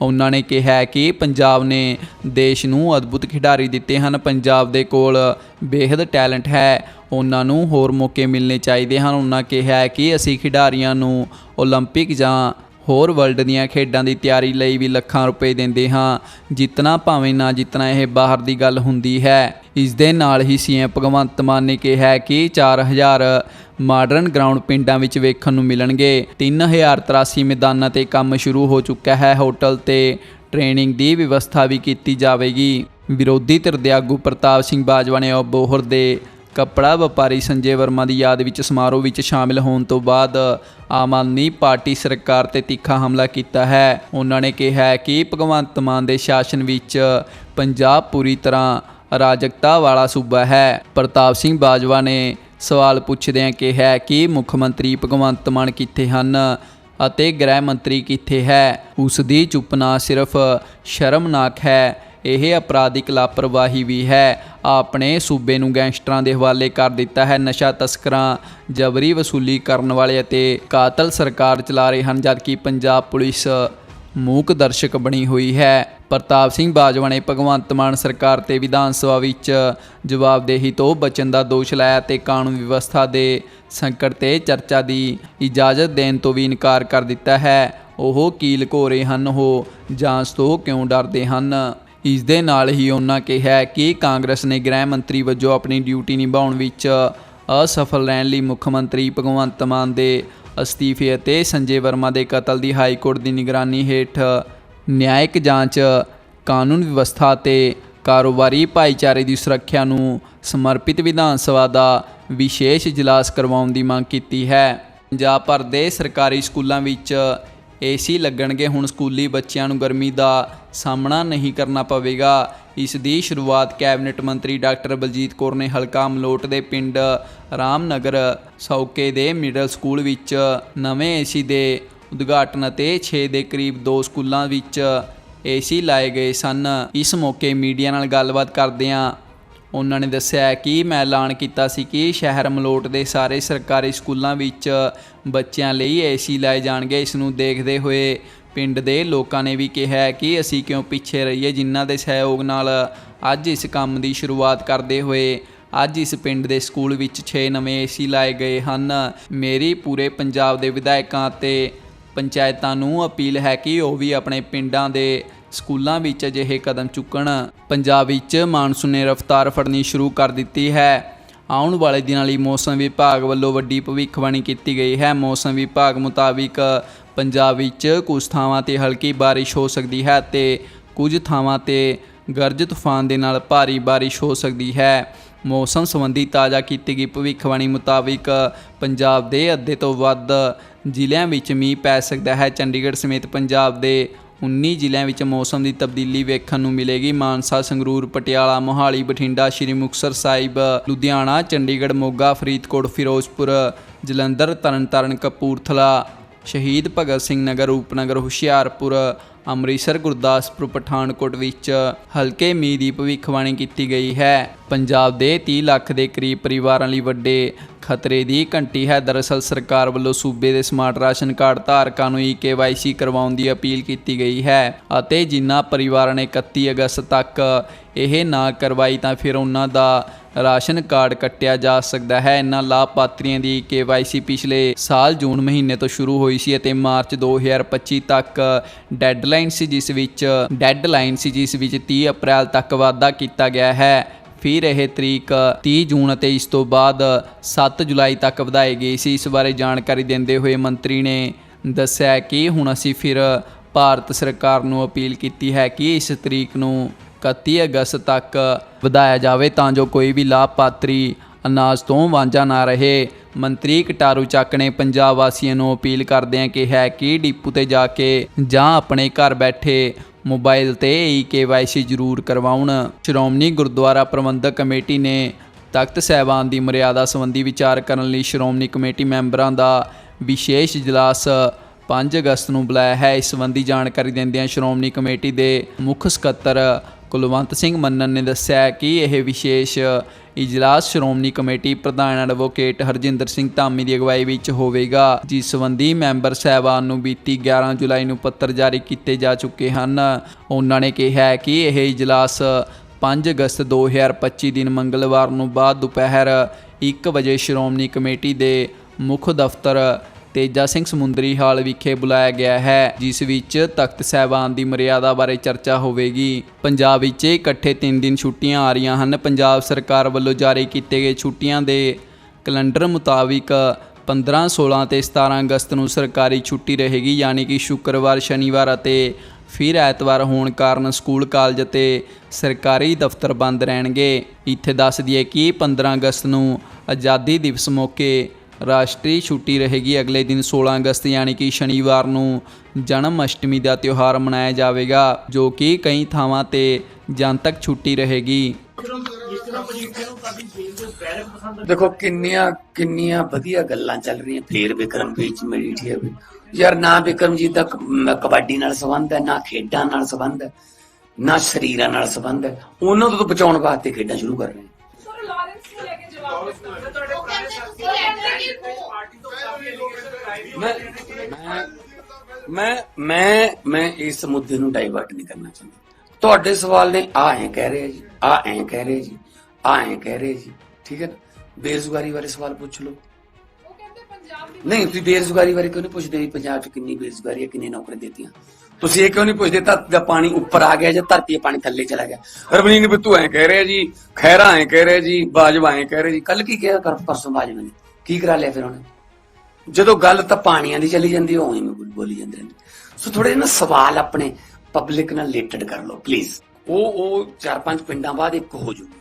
ਉਹਨਾਂ ਨੇ ਕਿਹਾ ਹੈ ਕਿ ਪੰਜਾਬ ਨੇ ਦੇਸ਼ ਨੂੰ ਅਦਭੁਤ ਖਿਡਾਰੀ ਦਿੱਤੇ ਹਨ ਪੰਜਾਬ ਦੇ ਕੋਲ ਬੇਹੱਦ ਟੈਲੈਂਟ ਹੈ ਉਹਨਾਂ ਨੂੰ ਹੋਰ ਮੌਕੇ ਮਿਲਣੇ ਚਾਹੀਦੇ ਹਨ ਉਹਨਾਂ ਕਿਹਾ ਹੈ ਕਿ ਅਸੀਂ ਖਿਡਾਰੀਆਂ ਨੂੰ 올림픽 ਜਾਂ ਹੋਰ ਵਰਲਡ ਦੀਆਂ ਖੇਡਾਂ ਦੀ ਤਿਆਰੀ ਲਈ ਵੀ ਲੱਖਾਂ ਰੁਪਏ ਦਿੰਦੇ ਹਾਂ। ਜਿੱਤਣਾ ਭਾਵੇਂ ਨਾ ਜਿੱਤਣਾ ਇਹ ਬਾਹਰ ਦੀ ਗੱਲ ਹੁੰਦੀ ਹੈ। ਇਸ ਦੇ ਨਾਲ ਹੀ ਸੀਐਮ ਭਗਵੰਤ ਮਾਨ ਨੇ ਕਿਹਾ ਹੈ ਕਿ 4000 ਮਾਡਰਨ ਗਰਾਊਂਡ ਪਿੰਡਾਂ ਵਿੱਚ ਵੇਖਣ ਨੂੰ ਮਿਲਣਗੇ। 3083 ਮੈਦਾਨਾਂ ਤੇ ਕੰਮ ਸ਼ੁਰੂ ਹੋ ਚੁੱਕਾ ਹੈ। ਹੋਟਲ ਤੇ ਟ੍ਰੇਨਿੰਗ ਦੀ ਵਿਵਸਥਾ ਵੀ ਕੀਤੀ ਜਾਵੇਗੀ। ਵਿਰੋਧੀ ਧਿਰ ਦੇ ਆਗੂ ਪ੍ਰਤਾਪ ਸਿੰਘ ਬਾਜਵਾ ਨੇ ਬੋਹਰ ਦੇ ਕੱਪੜਾ ਵਪਾਰੀ ਸੰਜੇ ਵਰਮਾ ਦੀ ਯਾਦ ਵਿੱਚ ਸਮਾਰੋਹ ਵਿੱਚ ਸ਼ਾਮਿਲ ਹੋਣ ਤੋਂ ਬਾਅਦ ਆਮ ਆਦਮੀ ਪਾਰਟੀ ਸਰਕਾਰ ਤੇ ਤਿੱਖਾ ਹਮਲਾ ਕੀਤਾ ਹੈ। ਉਹਨਾਂ ਨੇ ਕਿਹਾ ਕਿ ਭਗਵੰਤ ਮਾਨ ਦੇ ਸ਼ਾਸਨ ਵਿੱਚ ਪੰਜਾਬ ਪੂਰੀ ਤਰ੍ਹਾਂ ਅਰਾਜਕਤਾ ਵਾਲਾ ਸੂਬਾ ਹੈ। ਪ੍ਰਤਾਪ ਸਿੰਘ ਬਾਜਵਾ ਨੇ ਸਵਾਲ ਪੁੱਛਦਿਆਂ ਕਿਹਾ ਕਿ ਮੁੱਖ ਮੰਤਰੀ ਭਗਵੰਤ ਮਾਨ ਕਿੱਥੇ ਹਨ ਅਤੇ ਗ੍ਰਹਿ ਮੰਤਰੀ ਕਿੱਥੇ ਹੈ? ਉਸ ਦੀ ਚੁੱਪ ਨਾ ਸਿਰਫ ਸ਼ਰਮਨਾਕ ਹੈ, ਇਹ ਅਪਰਾਧਿਕ ਲਾਪਰਵਾਹੀ ਵੀ ਹੈ। ਆਪਣੇ ਸੂਬੇ ਨੂੰ ਗੈਂਗਸਟਰਾਂ ਦੇ ਹਵਾਲੇ ਕਰ ਦਿੱਤਾ ਹੈ। ਨਸ਼ਾ ਤਸਕਰਾਂ, ਜਬਰੀ ਵਸੂਲੀ ਕਰਨ ਵਾਲੇ ਅਤੇ ਕਾਤਲ ਸਰਕਾਰ ਚਲਾ ਰਹੇ ਹਨ, ਜਦਕਿ ਪੰਜਾਬ ਪੁਲਿਸ ਮੂਕ ਦਰਸ਼ਕ ਬਣੀ ਹੋਈ ਹੈ। ਪ੍ਰਤਾਪ ਸਿੰਘ ਬਾਜਵਾ ਨੇ ਭਗਵੰਤ ਮਾਨ ਸਰਕਾਰ ਤੇ ਵਿਧਾਨ ਸਭਾ ਵਿੱਚ ਜਵਾਬਦੇਹੀ ਤੋਂ ਬਚਣ ਦਾ ਦੋਸ਼ ਲਾਇਆ ਤੇ ਕਾਨੂੰਨ ਵਿਵਸਥਾ ਦੇ ਸੰਕਟ ਤੇ ਚਰਚਾ ਦੀ ਇਜਾਜ਼ਤ ਦੇਣ ਤੋਂ ਵੀ ਇਨਕਾਰ ਕਰ ਦਿੱਤਾ ਹੈ। ਉਹ ਕੀ ਲੁਕੋ ਰਹੇ ਹਨ, ਉਹ ਜਾਂਚ ਤੋਂ ਕਿਉਂ ਡਰਦੇ ਹਨ? ਇਸ ਦੇ ਨਾਲ ਹੀ ਉਹਨਾਂ ਕਿਹਾ ਕਿ ਕਾਂਗਰਸ ਨੇ ਗ੍ਰਹਿ ਮੰਤਰੀ ਵਜੋਂ ਆਪਣੀ ਡਿਊਟੀ ਨਿਭਾਉਣ ਵਿੱਚ ਅਸਫਲ ਰਹਿਣ ਲਈ ਮੁੱਖ ਮੰਤਰੀ ਭਗਵੰਤ ਮਾਨ ਦੇ ਅਸਤੀਫੇ ਅਤੇ ਸੰਜੇ ਵਰਮਾ ਦੇ ਕਤਲ ਦੀ ਹਾਈ ਕੋਰਟ ਦੀ ਨਿਗਰਾਨੀ ਹੇਠ ਨਿਆਇਕ ਜਾਂਚ, ਕਾਨੂੰਨ ਵਿਵਸਥਾ ਤੇ ਕਾਰੋਬਾਰੀ ਭਾਈਚਾਰੇ ਦੀ ਸੁਰੱਖਿਆ ਨੂੰ ਸਮਰਪਿਤ ਵਿਧਾਨ ਸਭਾ ਦਾ ਵਿਸ਼ੇਸ਼ ਇਜਲਾਸ ਕਰਵਾਉਣ ਦੀ ਮੰਗ ਕੀਤੀ ਹੈ। ਪੰਜਾਬ ਭਰ ਦੇ ਸਰਕਾਰੀ ਸਕੂਲਾਂ ਵਿੱਚ ਏਸੀ ਲੱਗਣਗੇ। ਹੁਣ ਸਕੂਲੀ ਬੱਚਿਆਂ ਨੂੰ ਗਰਮੀ ਦਾ ਸਾਹਮਣਾ ਨਹੀਂ ਕਰਨਾ ਪਵੇਗਾ। ਇਸ ਦੀ ਸ਼ੁਰੂਆਤ ਕੈਬਨਿਟ ਮੰਤਰੀ ਡਾਕਟਰ ਬਲਜੀਤ ਕੌਰ ਨੇ ਹਲਕਾ ਮਲੋਟ ਦੇ ਪਿੰਡ ਰਾਮਨਗਰ ਸੌਕੇ ਦੇ ਮਿਡਲ ਸਕੂਲ ਵਿੱਚ ਨਵੇਂ ਏਸੀ ਦੇ ਉਦਘਾਟਨ ਅਤੇ 6 ਦੇ ਕਰੀਬ ਦੋ ਸਕੂਲਾਂ ਵਿੱਚ ਏਸੀ ਲਾਏ ਗਏ ਸਨ। ਇਸ ਮੌਕੇ ਮੀਡੀਆ ਨਾਲ ਗੱਲਬਾਤ ਕਰਦਿਆਂ ਉਹਨਾਂ ਨੇ ਦੱਸਿਆ ਕਿ ਮੈਂ ਐਲਾਨ ਕੀਤਾ ਸੀ ਕਿ ਸ਼ਹਿਰ ਮਲੋਟ ਦੇ ਸਾਰੇ ਸਰਕਾਰੀ ਸਕੂਲਾਂ ਵਿੱਚ ਬੱਚਿਆਂ ਲਈ ਏਸੀ ਲਾਏ ਜਾਣਗੇ। ਇਸ ਨੂੰ ਦੇਖਦੇ ਹੋਏ ਪਿੰਡ ਦੇ ਲੋਕਾਂ ਨੇ ਵੀ ਕਿਹਾ ਕਿ ਅਸੀਂ ਕਿਉਂ ਪਿੱਛੇ ਰਹੀਏ, ਜਿਨ੍ਹਾਂ ਦੇ ਸਹਿਯੋਗ ਨਾਲ ਅੱਜ ਇਸ ਕੰਮ ਦੀ ਸ਼ੁਰੂਆਤ ਕਰਦੇ ਹੋਏ ਅੱਜ ਇਸ ਪਿੰਡ ਦੇ ਸਕੂਲ ਵਿੱਚ 6 ਨਵੇਂ ਏਸੀ ਲਾਏ ਗਏ ਹਨ। ਮੇਰੀ ਪੂਰੇ ਪੰਜਾਬ ਦੇ ਵਿਧਾਇਕਾਂ ਅਤੇ ਪੰਚਾਇਤਾਂ ਨੂੰ ਅਪੀਲ ਹੈ ਕਿ ਉਹ ਵੀ ਆਪਣੇ ਪਿੰਡਾਂ ਦੇ ਸਕੂਲਾਂ ਵਿੱਚ ਅਜਿਹੇ ਕਦਮ ਚੁੱਕਣ, ਪੰਜਾਬ ਵਿੱਚ ਮਾਨਸੂਨ ਨੇ ਰਫ਼ਤਾਰ ਫੜਨੀ ਸ਼ੁਰੂ ਕਰ ਦਿੱਤੀ ਹੈ। ਆਉਣ ਵਾਲੇ ਦਿਨਾਂ ਲਈ ਮੌਸਮ ਵਿਭਾਗ ਵੱਲੋਂ ਵੱਡੀ ਭਵਿੱਖਬਾਣੀ ਕੀਤੀ ਗਈ ਹੈ। ਮੌਸਮ ਵਿਭਾਗ ਮੁਤਾਬਿਕ ਪੰਜਾਬ ਵਿੱਚ ਕੁਝ ਥਾਵਾਂ ਤੇ ਹਲਕੀ ਬਾਰਿਸ਼ ਹੋ ਸਕਦੀ ਹੈ ਤੇ ਕੁਝ ਥਾਵਾਂ ਤੇ ਗਰਜ ਤੂਫਾਨ ਦੇ ਨਾਲ ਭਾਰੀ ਬਾਰਿਸ਼ ਹੋ ਸਕਦੀ ਹੈ। ਮੌਸਮ ਸੰਬੰਧੀ ਤਾਜ਼ਾ ਕੀਤੀ ਗਈ ਭਵਿੱਖਬਾਣੀ ਮੁਤਾਬਿਕ ਪੰਜਾਬ ਦੇ ਅੱਧੇ ਤੋਂ ਵੱਧ ਜ਼ਿਲ੍ਹਿਆਂ ਵਿੱਚ ਮੀਂਹ ਪੈ ਸਕਦਾ ਹੈ। ਚੰਡੀਗੜ੍ਹ ਸਮੇਤ ਪੰਜਾਬ ਦੇ 19 ਜ਼ਿਲ੍ਹਿਆਂ ਵਿੱਚ ਮੌਸਮ ਦੀ ਤਬਦੀਲੀ ਵੇਖਣ ਨੂੰ ਮਿਲੇਗੀ। ਮਾਨਸਾ, ਸੰਗਰੂਰ, ਪਟਿਆਲਾ, ਮੋਹਾਲੀ, ਬਠਿੰਡਾ, ਸ਼੍ਰੀ ਮੁਕਤਸਰ ਸਾਹਿਬ, ਲੁਧਿਆਣਾ, ਚੰਡੀਗੜ੍ਹ, ਮੋਗਾ, ਫਰੀਦਕੋਟ, ਫਿਰੋਜ਼ਪੁਰ, ਜਲੰਧਰ, ਤਰਨਤਾਰਨ, ਕਪੂਰਥਲਾ, ਸ਼ਹੀਦ ਭਗਤ ਸਿੰਘ ਨਗਰ, ਰੂਪਨਗਰ, ਹੁਸ਼ਿਆਰਪੁਰ ਅੰਮ੍ਰਿਤਸਰ ਗੁਰਦਾਸਪੁਰ ਪਠਾਨਕੋਟ ਵਿੱਚ ਹਲਕੇ ਮੀਂਹ ਦੀ ਭਵਿੱਖਬਾਣੀ ਕੀਤੀ ਗਈ ਹੈ। ਪੰਜਾਬ ਦੇ 30 ਲੱਖ ਦੇ ਕਰੀਬ ਪਰਿਵਾਰਾਂ ਲਈ ਵੱਡੇ ਖਤਰੇ ਦੀ ਘੰਟੀ ਹੈ। ਦਰਅਸਲ ਸਰਕਾਰ ਵੱਲੋਂ ਸੂਬੇ ਦੇ ਸਮਾਰਟ ਰਾਸ਼ਨ ਕਾਰਡ ਧਾਰਕਾਂ ਨੂੰ ਈ ਕਰਵਾਉਣ ਦੀ ਅਪੀਲ ਕੀਤੀ ਗਈ ਹੈ ਅਤੇ ਜਿਨ੍ਹਾਂ ਪਰਿਵਾਰਾਂ ਨੇ 31 ਅਗਸਤ ਤੱਕ ਇਹ ਨਾ ਕਰਵਾਈ ਤਾਂ ਫਿਰ ਉਹਨਾਂ ਦਾ ਰਾਸ਼ਨ ਕਾਰਡ ਕੱਟਿਆ ਜਾ ਸਕਦਾ ਹੈ। ਇਨ੍ਹਾਂ ਲਾਭਪਾਤਰੀਆਂ ਦੀ KYC ਪਿਛਲੇ ਸਾਲ ਜੂਨ ਮਹੀਨੇ ਤੋਂ ਸ਼ੁਰੂ ਹੋਈ ਸੀ ਅਤੇ ਮਾਰਚ 2025 ਤੱਕ ਡੈਡਲਾਈਨ ਸੀ, ਜਿਸ ਵਿੱਚ ਡੈਡਲਾਈਨ ਸੀ, ਜਿਸ ਵਿੱਚ 30 ਅਪ੍ਰੈਲ ਤੱਕ ਵਾਅਦਾ ਕੀਤਾ ਗਿਆ ਹੈ। ਫਿਰ ਇਹ ਤਰੀਕ 30 ਜੂਨ ਅਤੇ ਇਸ ਤੋਂ ਬਾਅਦ 7 ਜੁਲਾਈ ਤੱਕ ਵਧਾਈ ਗਈ ਸੀ। ਇਸ ਬਾਰੇ ਜਾਣਕਾਰੀ ਦਿੰਦੇ ਹੋਏ ਮੰਤਰੀ ਨੇ ਦੱਸਿਆ ਕਿ ਹੁਣ ਅਸੀਂ ਫਿਰ ਭਾਰਤ ਸਰਕਾਰ ਨੂੰ ਅਪੀਲ ਕੀਤੀ ਹੈ ਕਿ ਇਸ ਤਰੀਕ ਨੂੰ 31 ਅਗਸਤ ਤੱਕ ਵਧਾਇਆ ਜਾਵੇ ਤਾਂ ਜੋ ਕੋਈ ਵੀ ਲਾਭਪਾਤਰੀ ਅਨਾਜ ਤੋਂ ਵਾਂਝਾ ਨਾ ਰਹੇ। ਮੰਤਰੀ ਕਟਾਰੂ ਚੱਕ ਨੇ ਪੰਜਾਬ ਵਾਸੀਆਂ ਨੂੰ ਅਪੀਲ ਕਰਦਿਆਂ ਕਿਹਾ ਕਿ ਡਿਪੂ ਤੇ ਜਾ ਕੇ ਜਾਂ ਆਪਣੇ ਘਰ ਬੈਠੇ ਮੋਬਾਈਲ ਤੇ ਈ ਕੇਵਾਈਸੀ ਜ਼ਰੂਰ ਕਰਵਾਉਣ। ਸ਼੍ਰੋਮਣੀ ਗੁਰਦੁਆਰਾ ਪ੍ਰਬੰਧਕ ਕਮੇਟੀ ਨੇ ਤਖਤ ਸਹਿਬਾਨ ਦੀ ਮਰਿਆਦਾ ਸੰਬੰਧੀ ਵਿਚਾਰ ਕਰਨ ਲਈ ਸ਼੍ਰੋਮਣੀ ਕਮੇਟੀ ਮੈਂਬਰਾਂ ਦਾ ਵਿਸ਼ੇਸ਼ ਇਜਲਾਸ 5 ਅਗਸਤ ਨੂੰ ਬੁਲਾਇਆ ਹੈ। ਇਸ ਸੰਬੰਧੀ ਜਾਣਕਾਰੀ ਦਿੰਦਿਆਂ ਸ਼੍ਰੋਮਣੀ ਕਮੇਟੀ ਦੇ ਮੁੱਖ ਸਕੱਤਰ ਕੁਲਵੰਤ ਸਿੰਘ ਮੰਨਨ ਨੇ ਦੱਸਿਆ ਕਿ ਇਹ ਵਿਸ਼ੇਸ਼ ਇਜਲਾਸ ਸ਼੍ਰੋਮਣੀ ਕਮੇਟੀ ਪ੍ਰਧਾਨ ਐਡਵੋਕੇਟ ਹਰਜਿੰਦਰ ਸਿੰਘ ਧਾਮੀ ਦੀ ਅਗਵਾਈ ਵਿੱਚ ਹੋਵੇਗਾ, ਜਿਸ ਸੰਬੰਧੀ ਮੈਂਬਰ ਸਹਿਬਾਨ ਨੂੰ ਬੀਤੀ 11 ਜੁਲਾਈ ਨੂੰ ਪੱਤਰ ਜਾਰੀ ਕੀਤੇ ਜਾ ਚੁੱਕੇ ਹਨ। ਉਹਨਾਂ ਨੇ ਕਿਹਾ ਕਿ ਇਹ ਇਜਲਾਸ 5 ਅਗਸਤ 2025 ਦਿਨ ਮੰਗਲਵਾਰ ਨੂੰ ਬਾਅਦ ਦੁਪਹਿਰ 1 ਵਜੇ ਸ਼੍ਰੋਮਣੀ ਕਮੇਟੀ ਦੇ ਮੁੱਖ ਦਫ਼ਤਰ ਤੇਜਾ ਸਿੰਘ ਸਮੁੰਦਰੀ ਹਾਲ ਵਿਖੇ ਬੁਲਾਇਆ ਗਿਆ ਹੈ, ਜਿਸ ਵਿੱਚ ਤਖਤ ਸਹਿਬਾਨ ਦੀ ਮਰਿਆਦਾ ਬਾਰੇ ਚਰਚਾ ਹੋਵੇਗੀ। ਪੰਜਾਬ ਵਿੱਚ ਇਕੱਠੇ 3 ਦਿਨ ਛੁੱਟੀਆਂ ਆ ਰਹੀਆਂ ਹਨ। ਪੰਜਾਬ ਸਰਕਾਰ ਵੱਲੋਂ ਜਾਰੀ ਕੀਤੇ ਗਏ ਛੁੱਟੀਆਂ ਦੇ ਕੈਲੰਡਰ ਮੁਤਾਬਿਕ 15 16 ਤੇ 17 ਅਗਸਤ ਨੂੰ ਸਰਕਾਰੀ ਛੁੱਟੀ ਰਹੇਗੀ, ਯਾਨੀ ਕਿ ਸ਼ੁੱਕਰਵਾਰ, ਸ਼ਨੀਵਾਰ ਅਤੇ ਫਿਰ ਐਤਵਾਰ ਹੋਣ ਕਾਰਨ ਸਕੂਲ, ਕਾਲਜ ਅਤੇ ਸਰਕਾਰੀ ਦਫ਼ਤਰ ਬੰਦ ਰਹਿਣਗੇ। ਇੱਥੇ ਦੱਸ ਦਈਏ ਕਿ 15 ਅਗਸਤ ਨੂੰ ਆਜ਼ਾਦੀ ਦਿਵਸ ਮੌਕੇ ਰਾਸ਼ਟਰੀ ਛੁੱਟੀ ਰਹੇਗੀ ਅਗਲੇ ਦਿਨ 16 ਅਗਸਤ ਯਾਨੀ ਕਿ ਸ਼ਨੀਵਾਰ ਨੂੰ ਜਨਮ ਅਸ਼ਟਮੀ ਦਾ ਤਿਉਹਾਰ ਮਨਾਇਆ ਜਾਵੇਗਾ ਜੋ ਕਿ ਕਈ ਥਾਵਾਂ ਤੇ ਜਨਤਕ ਛੁੱਟੀ ਰਹੇਗੀ। ਦੇਖੋ ਕਿੰਨੀਆਂ ਕਿੰਨੀਆਂ ਵਧੀਆ ਗੱਲਾਂ ਚੱਲ ਰਹੀਆਂ। ਫੇਰ ਵਿਕਰਮ ਵਿੱਚ ਮਜੀਠੀਆ ਵੀ। ਯਾਰ ਨਾ ਵਿਕਰਮਜੀਤ ਦਾ ਕਬੱਡੀ ਨਾਲ ਸੰਬੰਧ ਹੈ ਨਾ ਖੇਡਾਂ ਨਾਲ ਸੰਬੰਧ ਹੈ ਨਾ ਸਰੀਰਾਂ ਨਾਲ ਸੰਬੰਧ ਹੈ। ਉਹਨਾਂ ਤੋਂ ਤਾਂ ਬਚਾਉਣ ਵਾਸਤੇ ਖੇਡਾਂ ਸ਼ੁਰੂ ਕਰ ਰਹੇ ਨੇ ਮੈਂ ਮੈਂ ਮੈਂ ਮੈਂ ਇਸ ਮੁੱਦੇ ਨੂੰ ਡਾਈਵਰਟ ਨਹੀਂ ਕਰਨਾ ਚਾਹੁੰਦਾ। ਤੁਹਾਡੇ ਸਵਾਲ ਨੇ ਆ ਐ ਕਹਿ ਰਹੇ ਜੀ ਆ ਐ ਕਹਿ ਰਹੇ ਜੀ ਆ ਐ ਕਹਿ ਰਹੇ ਜੀ ਠੀਕ ਹੈ ਨਾ? ਬੇਰੁਜ਼ਗਾਰੀ ਬਾਰੇ ਸਵਾਲ ਪੁੱਛ ਲਓ। ਉਹ ਕਹਿੰਦੇ ਪੰਜਾਬ ਦੀ ਨਹੀਂ ਤੁਸੀਂ ਬੇਰੁਜ਼ਗਾਰੀ ਬਾਰੇ ਕਿਉਂ ਨਹੀਂ ਪੁੱਛਦੇ ਪੰਜਾਬ 'ਚ ਕਿੰਨੀ ਬੇਰੁਜ਼ਗਾਰੀ ਹੈ ਕਿੰਨੀ ਨੌਕਰੀ ਦਿੱਤੀਆਂ? ਤੁਸੀਂ ਇਹ ਕਿਉਂ ਨਹੀਂ ਪੁੱਛਦੇ, ਧਰਤੀ ਦਾ ਪਾਣੀ ਉੱਪਰ ਆ ਗਿਆ ਜਾਂ ਧਰਤੀ ਦਾ ਪਾਣੀ ਥੱਲੇ ਚਲਾ ਗਿਆ? ਰਵਨੀਤ ਬਿੱਟੂ ਐ ਕਹਿ ਰਿਹਾ ਜੀ ਖੈਰਾ ਐ ਕਹਿ ਰਿਹਾ ਜੀ, ਬਾਜਵਾ ਐ ਕਹਿ ਰਿਹਾ ਜੀ। ਕੱਲ ਕੀ ਕਿਹਾ ਕਰ ਪਰਸੋਂ ਬਾਜਵਾ ਨੇ? ਕੀ ਕਰਾ ਲਿਆ ਫਿਰ ਉਹਨੇ? ਜਦੋਂ ਗੱਲ ਤਾਂ ਪਾਣੀਆਂ ਦੀ ਚਲੀ ਜਾਂਦੀ ਉਹ ਐਵੇਂ ਬੋਲੀ ਜਾਂਦੇ ਨੇ। ਸੋ ਥੋੜੇ ਨਾ ਸਵਾਲ ਆਪਣੇ ਪਬਲਿਕ ਨਾਲ ਰਿਲੇਟਡ ਕਰ ਲਓ ਪਲੀਜ਼ ਉਹ ਉਹ ਚਾਰ ਪੰਜ ਪਿੰਡਾਂ ਬਾਅਦ ਇੱਕ ਹੋ ਜੂਗੀ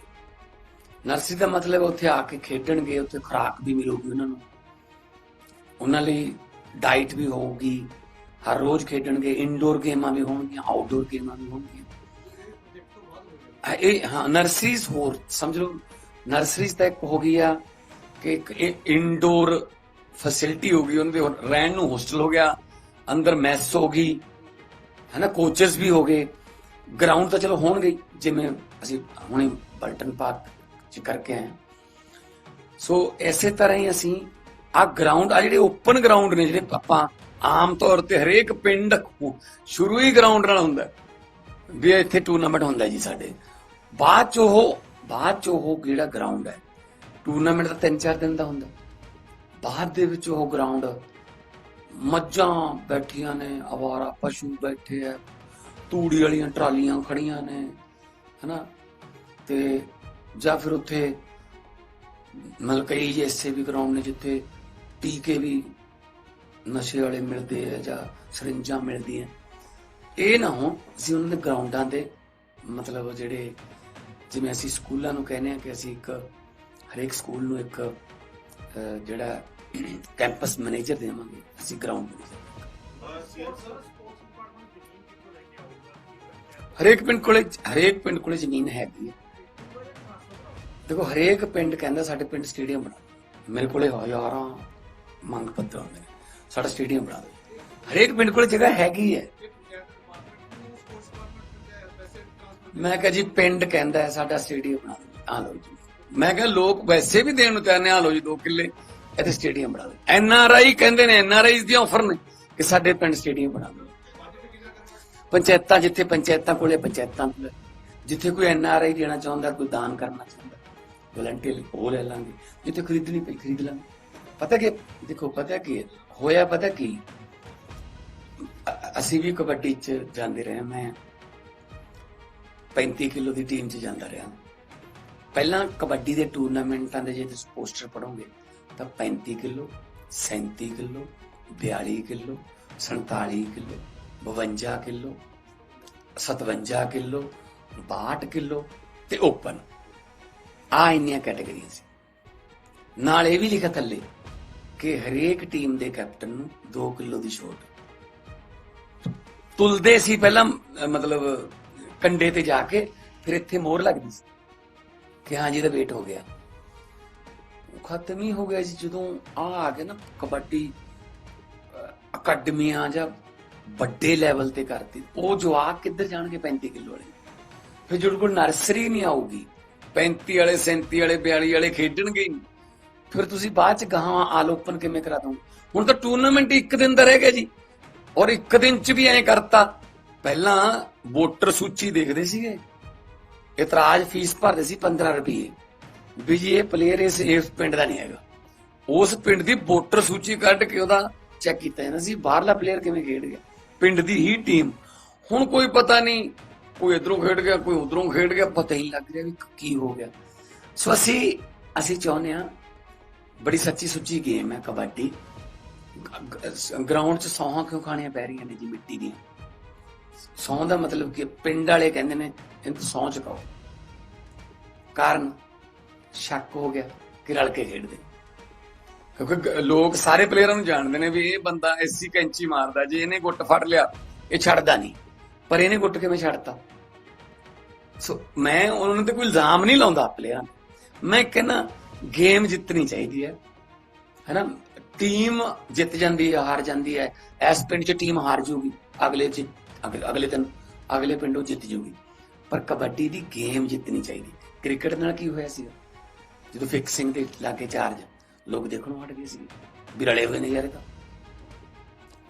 ਨਰਸਰੀ ਦਾ ਮਤਲਬ ਉੱਥੇ ਆ ਕੇ ਖੇਡਣਗੇ, ਉੱਥੇ ਖੁਰਾਕ ਵੀ ਮਿਲੂਗੀ ਉਹਨਾਂ ਨੂੰ। ਉਹਨਾਂ ਲਈ ਡਾਈਟ ਵੀ ਹੋਊਗੀ ਹਰ ਰੋਜ਼ ਖੇਡਣਗੇ ਇਨਡੋਰ ਗੇਮਾਂ ਵੀ ਹੋਣਗੀਆਂ ਆਊਟਡੋਰ ਗੇਮਾਂ ਵੀ ਹੋਣਗੀਆਂ ਇਹ ਹਾਂ ਨਰਸਰੀਜ਼ ਹੋਰ ਸਮਝ ਲਓ ਨਰਸਰੀਜ਼ ਤਾਂ ਇੱਕ ਹੋ ਗਈ ਆ ਕਿ ਇੱਕ ਇਨਡੋਰ ਫੈਸਿਲਿਟੀ ਹੋ ਗਈ ਉਹਨਾਂ ਦੇ ਹੁਣ ਰਹਿਣ ਨੂੰ ਹੋਸਟਲ ਹੋ ਗਿਆ ਅੰਦਰ ਮੈਸ ਹੋ ਗਈ ਹਨਾ ਕੋਚਸ ਵੀ ਹੋ ਗਏ ਗਰਾਊਂਡ ਤਾਂ ਚਲੋ ਹੋਣਗੇ ਜਿਵੇਂ ਅਸੀਂ ਹੁਣੇ ਬਲਟਨ ਪਾਰਕ ਚ ਕਰਕੇ ਆਏ। ਸੋ ਐਸੇ ਤਰ੍ਹਾਂ ਹੀ ਅਸੀਂ ਆ ਗਰਾਊਂਡ ਆ ਜਿਹੜੇ ਓਪਨ ਗਰਾਊਂਡ ਨੇ ਜਿਹੜੇ ਆਪਾਂ ਆਮ ਤੌਰ ਤੇ ਹਰੇਕ ਪਿੰਡ ਸ਼ੁਰੂ ਹੀ ਗਰਾਊਂਡ ਨਾਲ ਹੁੰਦਾ ਵੀ ਇੱਥੇ ਟੂਰਨਾਮੈਂਟ ਹੁੰਦਾ ਜੀ ਸਾਡੇ। ਬਾਅਦ ਚ ਉਹ ਬਾਅਦ ਚ ਉਹ ਜਿਹੜਾ ਗਰਾਊਂਡ ਹੈ ਟੂਰਨਾਮੈਂਟ ਤਾਂ 3-4 ਦਿਨ ਦਾ ਹੁੰਦਾ ਬਾਅਦ ਦੇ ਵਿੱਚ ਉਹ ਗਰਾਊਂਡ ਮੱਝਾਂ ਬੈਠੀਆਂ ਨੇ ਅਵਾਰਾ ਪਸ਼ੂ ਬੈਠੇ ਆ, ਤੂੜੀ ਵਾਲੀਆਂ ਟਰਾਲੀਆਂ ਖੜੀਆਂ ਨੇ, ਹਨਾ? ਤੇ ਜਾਂ ਫਿਰ ਉੱਥੇ ਮਤਲਬ ਕਈ ਐਸੇ ਵੀ ਗਰਾਊਂਡ ਨੇ, ਜਿੱਥੇ ਟੀਕੇ ਵੀ ਨਸ਼ੇ ਵਾਲੇ ਮਿਲਦੇ ਆ ਜਾਂ ਸਰਿੰਜਾਂ ਮਿਲਦੀਆਂ। ਇਹ ਨਾ ਹੋ ਅਸੀਂ ਉਹਨਾਂ ਦੇ ਗਰਾਊਂਡਾਂ ਦੇ ਮਤਲਬ ਜਿਹੜੇ ਜਿਵੇਂ ਅਸੀਂ ਸਕੂਲਾਂ ਨੂੰ ਕਹਿੰਦੇ ਆ ਕਿ ਅਸੀਂ ਇੱਕ ਹਰੇਕ ਸਕੂਲ ਨੂੰ ਇੱਕ ਜਿਹੜਾ ਕੈਂਪਸ ਮੈਨੇਜਰ ਦੇਵਾਂਗੇ, ਅਸੀਂ ਗਰਾਊਂਡ ਮੈਨੇਜਰ ਹਰੇਕ ਪਿੰਡ ਕੋਲੇ, ਹਰੇਕ ਪਿੰਡ ਕੋਲੇ ਜ਼ਮੀਨ ਹੈਗੀ ਹੈ ਦੇਖੋ, ਹਰੇਕ ਪਿੰਡ ਕਹਿੰਦਾ ਸਾਡੇ ਪਿੰਡ ਸਟੇਡੀਅਮ ਬਣਾ। ਮੇਰੇ ਕੋਲੇ ਹਜ਼ਾਰਾਂ ਮੰਗ ਪੱਤਰ ਹੁੰਦੇ ਨੇ। ਸਾਡਾ ਸਟੇਡੀਅਮ ਬਣਾ ਦਿਓ। ਹਰੇਕ ਪਿੰਡ ਕੋਲ ਜਗ੍ਹਾ ਹੈਗੀ ਹੈ। ਮੈਂ ਕਿਹਾ ਜੀ, ਪਿੰਡ ਕਹਿੰਦਾ ਹੈ, ਸਾਡਾ ਸਟੇਡੀਅਮ ਬਣਾ ਦਿਓ। ਆ ਲਓ ਜੀ। ਮੈਂ ਕਿਹਾ, ਲੋਕ ਵੈਸੇ ਵੀ ਦੇਣ ਨੂੰ ਤਿਆਰ ਨੇ। ਆ ਲਓ ਜੀ 2 ਕਿੱਲੇ। ਇੱਥੇ ਸਟੇਡੀਅਮ ਬਣਾ ਦਿਓ। ਐਨ ਆਰ ਆਈ ਕਹਿੰਦੇ ਨੇ, ਐਨ ਆਰ ਆਈਜ਼ ਦੀ ਆਫਰ ਨੇ ਕਿ ਸਾਡੇ ਪਿੰਡ ਸਟੇਡੀਅਮ ਬਣਾ ਦਿਓ। ਪੰਚਾਇਤਾਂ, ਜਿੱਥੇ ਪੰਚਾਇਤਾਂ ਕੋਲੇ ਪੰਚਾਇਤਾਂ ਕੋਲੇ ਜਿੱਥੇ ਕੋਈ ਐਨ ਆਰ ਆਈ ਦੇਣਾ ਚਾਹੁੰਦਾ, ਕੋਈ ਦਾਨ ਕਰਨਾ ਚਾਹੁੰਦਾ ਵਲੰਟੀਅਰ ਉਹ ਲੈ ਲਾਂਗੇ। ਜਿੱਥੇ ਖਰੀਦਣੀ ਪਈ, ਖਰੀਦ ਲਾਂਗੇ। ਪਤਾ ਕਿ ਦੇਖੋ, ਪਤਾ ਕੀ ਹੈ? ਹੋਇਆ ਪਤਾ ਕੀ? ਅਸੀਂ ਵੀ ਕਬੱਡੀ ਚ ਜਾਂਦੇ ਰਹੇ, ਮੈਂ 35 ਕਿਲੋ ਦੀ ਟੀਮ ਚ ਜਾਂਦਾ ਰਿਹਾ। ਪਹਿਲਾਂ ਕਬੱਡੀ ਦੇ ਟੂਰਨਾਮੈਂਟਾਂ ਦੇ ਜੇ ਤੁਸੀਂ ਪੋਸਟਰ ਪੜੋਗੇ ਤਾਂ 35 kilo 37 kilo 42 kilo 47 kilo 52 kilo 57 kilo 62 kilo ਤੇ ਓਪਨ। ਆ ਇੰਨੀਆਂ ਕੈਟਾਗਰੀਆਂ ਸੀ। ਨਾਲ ਇਹ ਵੀ ਲਿਖਿਆ ਥੱਲੇ ਕਿ ਹਰੇਕ ਟੀਮ ਦੇ ਕੈਪਟਨ ਨੂੰ 2 ਕਿਲੋ ਦੀ ਛੋਟ। ਤੁਲਦੇ ਸੀ ਪਹਿਲਾਂ ਮਤਲਬ, ਕੰਡੇ ਤੇ ਜਾ ਕੇ, ਫਿਰ ਇੱਥੇ ਮੋਹਰ ਲੱਗਦੀ ਸੀ ਕਿ ਹਾਂ ਜੀ ਦਾ ਵੇਟ ਹੋ ਗਿਆ। ਖਤਮ ਹੀ ਹੋ ਗਿਆ ਜੀ, ਜਦੋਂ ਆ ਆ ਗਿਆ ਨਾ ਕਬੱਡੀ, ਅਹ, ਅਕੈਡਮੀਆਂ ਜਾਂ ਵੱਡੇ ਲੈਵਲ ਤੇ ਕਰਤੀ। ਉਹ ਜਵਾਕ ਕਿੱਧਰ ਜਾਣਗੇ 35 ਕਿਲੋ ਵਾਲੇ? ਫਿਰ ਜਿਹੜੇ ਕੋਲ ਨਰਸਰੀ ਨਹੀਂ ਆਊਗੀ 35 ਵਾਲੇ 37 ਵਾਲੇ 42 ਵਾਲੇ ਖੇਡਣਗੇ ਹੀ। ਨਹੀਂ ਫਿਰ ਤੁਸੀਂ ਬਾਅਦ ਚ ਗਾਹਾਂ ਆਲੋਪਨ ਕਿਵੇਂ ਕਰਾ ਦੋ ਹੁਣ ਤਾਂ ਟੂਰਨਾਮੈਂਟ ਇੱਕ ਦਿਨ ਦਾ ਰਹਿ ਗਿਆ ਜੀ। ਔਰ ਇੱਕ ਦਿਨ ਚ ਵੀ ਐਂ ਕਰਤਾ। ਪਹਿਲਾਂ ਵੋਟਰ ਸੂਚੀ ਦੇਖਦੇ ਸੀਗੇ। ਇਤਰਾਜ਼ ਫੀਸ ਭਰਦੇ ਸੀ 15 ਰੁਪਏ। ਵੀ ਜੀ ਇਹ ਪਲੇਅਰ ਇਸ ਇਸ ਪਿੰਡ ਦਾ ਨਹੀਂ ਹੈਗਾ। ਉਸ ਪਿੰਡ ਦੀ ਵੋਟਰ ਸੂਚੀ ਕੱਢ ਕੇ ਉਹਦਾ ਚੈੱਕ ਕੀਤਾ ਜਾਂਦਾ ਸੀ। ਬਾਹਰਲਾ ਪਲੇਅਰ ਕਿਵੇਂ ਖੇਡ ਗਿਆ? ਪਿੰਡ ਦੀ ਹੀ ਟੀਮ ਹੁਣ ਕੋਈ ਪਤਾ ਨਹੀਂ, ਕੋਈ ਇਧਰੋਂ ਖੇਡ ਗਿਆ, ਕੋਈ ਉਧਰੋਂ ਖੇਡ ਗਿਆ, ਪਤਾ ਹੀ ਲੱਗ ਰਿਹਾ ਵੀ ਕੀ ਹੋ ਗਿਆ। ਸੋ ਅਸੀਂ ਅਸੀਂ ਚਾਹੁੰਦੇ ਹਾਂ ਬੜੀ ਸੱਚੀ ਸੁੱਚੀ ਗੇਮ ਹੈ ਕਬੱਡੀ। ਗਰਾਊਂਡ 'ਚ ਸੌਹਾਂ ਕਿਉਂ ਖਾਣੀਆਂ ਪੈ ਰਹੀਆਂ ਨੇ ਜੀ ਮਿੱਟੀ ਦੀਆਂ? ਸੌਂ ਦਾ ਮਤਲਬ ਕਿ ਪਿੰਡ ਵਾਲੇ ਕਹਿੰਦੇ ਨੇ, ਇਹਨੂੰ ਸੌਂ ਚਕਾਓ। ਕਾਰਨ, ਸ਼ੱਕ ਹੋ ਗਿਆ ਕਿ ਰਲ ਕੇ ਖੇਡਦੇ। ਕਿਉਂਕਿ ਲੋਕ ਸਾਰੇ ਪਲੇਅਰਾਂ ਨੂੰ ਜਾਣਦੇ ਨੇ ਵੀ ਇਹ ਬੰਦਾ ਐਸੀ ਕੈਂਚੀ ਮਾਰਦਾ, ਜੇ ਇਹਨੇ ਗੁੱਟ ਫੜ ਲਿਆ, ਇਹ ਛੱਡਦਾ ਨਹੀਂ। ਪਰ ਇਹਨੇ ਗੁੱਟ ਕਿਵੇਂ ਛੱਡਤਾ? ਸੋ ਮੈਂ, ਉਹਨਾਂ ਤੇ ਕੋਈ ਇਲਜ਼ਾਮ ਨਹੀਂ ਲਾਉਂਦਾ ਪਲੇਅਰਾਂ ਤੇ। ਮੈਂ ਕਹਿੰਦਾ ਗੇਮ ਜਿੱਤਣੀ ਚਾਹੀਦੀ ਹੈ। ਹੈਨਾ? ਟੀਮ ਜਿੱਤ ਜਾਂਦੀ ਹੈ, ਹਾਰ ਜਾਂਦੀ ਹੈ। ਇਸ ਪਿੰਡ 'ਚ ਟੀਮ ਹਾਰ ਜੂਗੀ ਅਗਲੇ 'ਚ, ਅਗਲੇ ਦਿਨ, ਅਗਲੇ ਪਿੰਡੋਂ ਜਿੱਤ ਜੂਗੀ ਪਰ ਕਬੱਡੀ ਦੀ ਗੇਮ ਜਿੱਤਣੀ ਚਾਹੀਦੀ। ਕ੍ਰਿਕਟ ਨਾਲ ਕੀ ਹੋਇਆ ਸੀ ਜਦੋਂ ਫਿਕਸਿੰਗ ਦੇ ਲਾਗੇ ਚਾਰਜ, ਲੋਕ ਦੇਖਣੋਂ ਹਟ ਗਏ ਸੀ ਵੀ ਰਲੇ ਹੋਏ ਨੇ ਯਾਰ ਤਾਂ।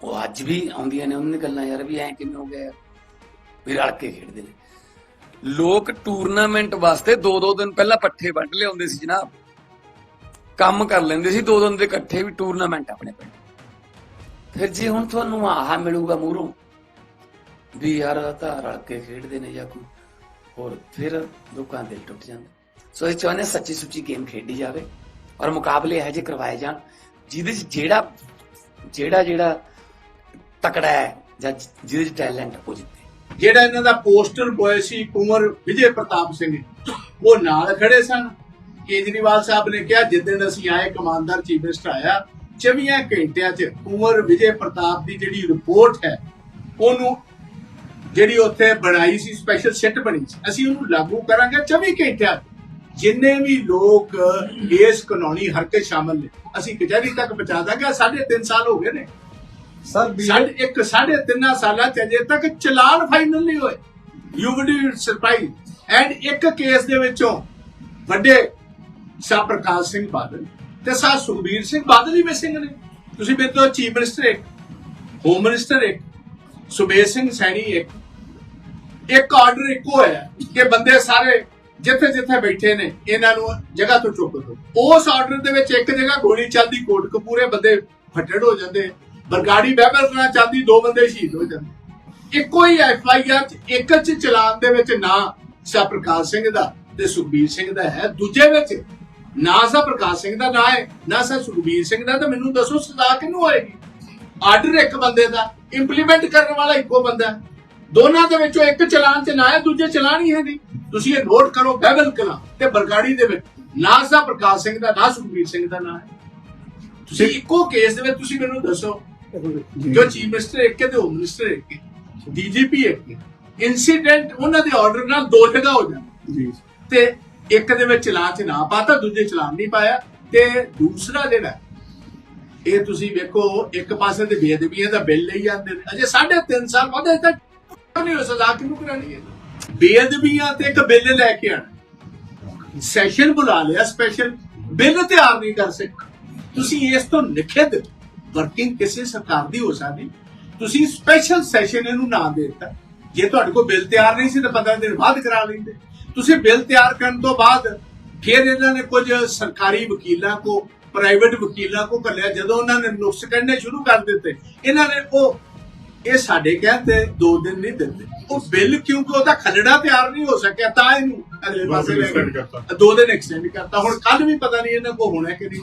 ਉਹ ਅੱਜ ਵੀ ਆਉਂਦੀਆਂ ਨੇ, ਉਹਨਾਂ ਦੀਆਂ ਗੱਲਾਂ ਯਾਰ ਵੀ ਐ ਕਿਵੇਂ ਹੋ ਗਿਆ ਵੀ ਰਲ ਕੇ ਖੇਡਦੇ ਨੇ। ਲੋਕ ਟੂਰਨਾਮੈਂਟ ਵਾਸਤੇ ਦੋ ਦੋ ਦਿਨ ਪਹਿਲਾਂ ਪੱਠੇ ਵੰਡ ਲਿਆਉਂਦੇ ਸੀ ਜਨਾਬ। ਕੰਮ ਕਰ ਲੈਂਦੇ ਸੀ, ਦੋ ਦਿਨ ਦੇ ਇਕੱਠੇ ਵੀ ਟੂਰਨਾਮੈਂਟ ਆਪਣੇ ਪਿੰਡ। ਫਿਰ ਜੇ ਹੁਣ ਤੁਹਾਨੂੰ ਆਹ ਮਿਲੂਗਾ ਮੂਹਰੋਂ ਵੀ ਯਾਰ ਤਾਂ ਰਲ ਕੇ ਖੇਡਦੇ ਨੇ ਜਾਂ ਕੋਈ ਹੋਰ, ਫਿਰ ਲੋਕਾਂ ਦਾ ਟੁੱਟ ਜਾਂਦਾ। ਸੋ ਇਹ ਚਾਹੁੰਦੇ ਸੱਚੀ ਸੁੱਚੀ ਗੇਮ ਖੇਡੀ ਜਾਵੇ ਔਰ ਮੁਕਾਬਲੇ ਇਹੋ ਜਿਹੇ ਕਰਵਾਏ ਜਾਣ, ਜਿਹਦੇ 'ਚ ਜਿਹੜਾ ਜਿਹੜਾ ਜਿਹੜਾ ਤਕੜਾ ਹੈ ਜਾਂ ਜਿਹਦੇ 'ਚ ਟੈਲੈਂਟ ਉਹ ਜਿੱਤੇ। ਜਿਹੜਾ ਇਹਨਾਂ ਦਾ ਪੋਸਟਰ ਬੋਏ ਸੀ ਕੁੰਵਰ ਵਿਜੇ ਪ੍ਰਤਾਪ ਸਿੰਘ, ਉਹ ਨਾਲ ਖੜੇ ਸਨ। ਕੇਜਰੀਵਾਲ ਸਾਹਿਬ ਨੇ ਕਿਹਾ ਜਿੱਦਣ ਅਸੀਂ ਆਏ ਕਮਾਂਡਰ ਚੀਫ ਮਿਨਿਸਟਰ ਆਇਆ 24 ਘੰਟਿਆਂ 'ਚ ਕੁੰਵਰ ਵਿਜੇ ਪ੍ਰਤਾਪ ਦੀ ਜਿਹੜੀ ਰਿਪੋਰਟ ਹੈ ਉਹਨੂੰ ਜਿਹੜੀ ਉੱਥੇ ਬਣਾਈ ਸੀ ਸਪੈਸ਼ਲ ਸਿੱਟ ਬਣੀ ਸੀ। ਅਸੀਂ ਉਹਨੂੰ ਲਾਗੂ ਕਰਾਂਗੇ 24 ਘੰਟਿਆਂ। ਜਿੰਨੇ ਵੀ ਲੋਕ ਇਸ ਕਾਨੂੰਨੀ ਹਰਕਤ ਸ਼ਾਮਲ ਨੇ ਅਸੀਂ ਕਚਹਿਰੀ ਤੱਕ ਪਹੁੰਚਾ ਦਾਂਗੇ ਸਾਢੇ ਤਿੰਨ ਸਾਲ ਹੋ ਗਏ ਨੇ। ਸਰ ਸਾਡੇ ਇੱਕ ਸਾਢੇ ਤਿੰਨਾਂ ਸਾਲਾਂ ਚ ਅਜੇ ਤੱਕ ਚਲਾਨ ਫਾਈਨਲ ਨਹੀਂ ਹੋਏ। ਯੂ ਵੁੱਡ ਸਰਪ੍ਰਾਈਜ਼ ਐਂਡ ਇੱਕ ਕੇਸ ਦੇ ਵਿੱਚੋਂ ਵੱਡੇ ਸ਼ਾਹ ਪ੍ਰਕਾਸ਼ ਸਿੰਘ ਬਾਦਲ ਤੇ ਸਾਹ ਸੁਖਬੀਰ ਸਿੰਘ ਬਾਦਲ ਹੀ ਮਿਸਿੰਗ ਨੇ। ਤੁਸੀਂ ਮੇਰੇ ਤੋਂ ਚੀਫ ਮਿਨਿਸਟਰ ਇੱਕ, ਹੋਮ ਮਿਨਿਸਟਰ ਇੱਕ, ਸੁਬੇਰ ਸਿੰਘ ਸੈਣੀ ਇੱਕ। ਇੱਕ ਆਰਡਰ ਇੱਕੋ ਹੈ ਕਿ ਬੰਦੇ ਸਾਰੇ ਜਿੱਥੇ ਜਿੱਥੇ ਬੈਠੇ ਨੇ, ਇਹਨਾਂ ਨੂੰ ਜਗ੍ਹਾ ਤੋਂ ਚੁੱਕ ਦਿਓ ਉਸ ਆਰਡਰ ਦੇ ਵਿੱਚ ਇੱਕ ਜਗ੍ਹਾ ਗੋਲੀ ਚੱਲਦੀ ਕੋਟ ਕਪੂਰੇ ਬੰਦੇ ਫੱਟੜ ਹੋ ਜਾਂਦੇ, ਬਰਗਾੜੀ ਬਹਿਬਲ ਕਰਨਾ ਚਾਹਦੀ, ਦੋ ਬੰਦੇ ਸ਼ਹੀਦ ਹੋ ਜਾਂਦੇ। ਇੱਕੋ ਹੀ ਐਫ ਆਈ ਆਰ ਚ, ਇੱਕ ਚ ਚਲਾਨ ਦੇ ਵਿੱਚ ਨਾ ਸ਼ਾਹ ਪ੍ਰਕਾਸ਼ ਸਿੰਘ ਦਾ ਤੇ ਸੁਖਬੀਰ ਸਿੰਘ ਦਾ ਹੈ। ਦੂਜੇ ਵਿੱਚ ਨਾ ਸਾ ਪ੍ਰਕਾਸ਼ ਸਿੰਘ ਦਾ ਨਾ ਹੈ ਨਾ ਸਾ ਸੁਖਬੀਰ ਸਿੰਘ ਦਾ ਤਾਂ ਮੈਨੂੰ ਦੱਸੋ ਸਜ਼ਾ ਕਿਹਨੂੰ ਹੋਏਗੀ? ਆਰਡਰ ਇੱਕ ਬੰਦੇ ਦਾ ਇੰਪਲੀਮੈਂਟ ਕਰਨ ਵਾਲਾ ਇੱਕੋ ਬੰਦਾ। ਦੋਨਾਂ ਦੇ ਵਿੱਚੋਂ ਇੱਕ ਚਲਾਨ ਚ ਨਾ ਹੈ ਦੂਜੇ ਚਲਾਨ ਹੀ ਹੈ ਨਹੀਂ। ਤੁਸੀਂ ਇਹ ਨੋਟ ਕਰੋ ਬਹਿਬਲ ਕਲਾ ਤੇ ਬਰਗਾੜੀ ਦੇ ਵਿੱਚ। ਨਾ ਸਾ ਪ੍ਰਕਾਸ਼ ਸਿੰਘ ਦਾ ਨਾ ਸੁਖਬੀਰ ਸਿੰਘ ਦਾ ਨਾ ਹੈ। ਤੁਸੀਂ ਇੱਕੋ ਕੇਸ ਦੇ ਵਿੱਚ ਤੁਸੀਂ ਮੈਨੂੰ ਦੱਸੋ ਜੋ ਚੀਫ ਮਿਨਿਸਟਰ ਇੱਕ ਤੇ ਹੋਮ ਮਿਨਿਸਟਰ ਇੱਕ ਡੀਜੀਪੀ ਇੱਕ ਇਨਸੀਡੈਂਟ ਉਹਨਾਂ ਦੇ ਆਰਡਰ ਨਾਲ ਦੋ ਜਗ੍ਹਾ ਹੋ ਜਾਂਦਾ ਜੀ। ਤੇ ਇੱਕ ਦੇ ਵਿੱਚ ਚਲਾਨ ਚ ਨਾ ਪਾਤਾ ਦੂਜੇ ਚਲਾਨ ਨਹੀਂ ਪਾਇਆ ਤੇ ਦੂਸਰਾ ਜਿਹੜਾ ਇਹ ਤੁਸੀਂ ਵੇਖੋ, ਇੱਕ ਪਾਸੇ ਤੇ ਬੇਅਦਬੀਆਂ ਦਾ ਬਿੱਲ ਲਈ ਜਾਂਦੇ ਨੇ। ਅਜੇ 3.5 ਸਾਲ ਬਾਅਦ ਅਜੇ ਤੱਕ ਨਹੀਂ ਹੋ ਸਜ਼ਾ ਕਿਹਨੂੰ ਕਰਾਣੀ ਹੈ? ਬੇਅਦਬੀਆਂ ਤੇ ਇੱਕ ਬਿੱਲ ਲੈ ਕੇ ਆਣਾ ਸੈਸ਼ਨ ਬੁਲਾ ਲਿਆ ਸਪੈਸ਼ਲ, ਬਿੱਲ ਤਿਆਰ ਨਹੀਂ ਕਰ ਸਕ। ਤੁਸੀਂ ਇਸ ਤੋਂ ਨਿਖੇਧ ਵਰਕਿੰਗ ਕਿਸੇ ਸਰਕਾਰ ਦੀ ਹੋ ਸਕਦੀ। ਤੁਸੀਂ ਸਪੈਸ਼ਲ ਸੈਸ਼ਨ ਇਹਨੂੰ ਨਾ ਦੇ ਦਿੱਤਾ। ਜੇ ਤੁਹਾਡੇ ਕੋਲ ਬਿੱਲ ਤਿਆਰ ਨਹੀਂ ਸੀ ਤਾਂ 15 ਦਿਨ ਬਾਅਦ ਕਰਾ ਲੈਂਦੇ। ਤੁਸੀਂ ਬਿੱਲ ਤਿਆਰ ਕਰਨ ਤੋਂ ਬਾਅਦ ਫਿਰ ਇਹਨਾਂ ਨੇ ਕੁਝ ਸਰਕਾਰੀ ਵਕੀਲਾਂ ਕੋ ਪ੍ਰਾਈਵੇਟ ਵਕੀਲਾਂ ਕੋ ਕੱਲਿਆ ਜਦੋਂ ਉਹਨਾਂ ਨੇ ਨੁਕਸ ਕੱਢਣੇ ਸ਼ੁਰੂ ਕਰ ਦਿੱਤੇ ਇਹਨਾਂ ਨੇ ਉਹ ਇਹ ਸਾਡੇ ਕਹਿੰਦੇ ਦੋ ਦਿਨ ਨਹੀਂ ਦਿੰਦੇ। ਉਹ ਬਿੱਲ ਕਿਉਂਕਿ ਉਹਦਾ ਖਲੜਾ ਤਿਆਰ ਨਹੀਂ ਹੋ ਸਕਿਆ ਤਾਂ ਇਹਨੂੰ ਅਗਲੇ ਪਾਸੇ ਲੈ extend ਗਏ। ਕਰਤਾ। ਦੋ ਦਿਨ ਐਕਸਟੈਂਡ ਕਰਤਾ। ਹੁਣ ਕੱਲ ਵੀ ਪਤਾ ਨਹੀਂ ਇਹਨਾਂ ਕੋ ਹੋਣਾ ਕਿ ਨਹੀਂ।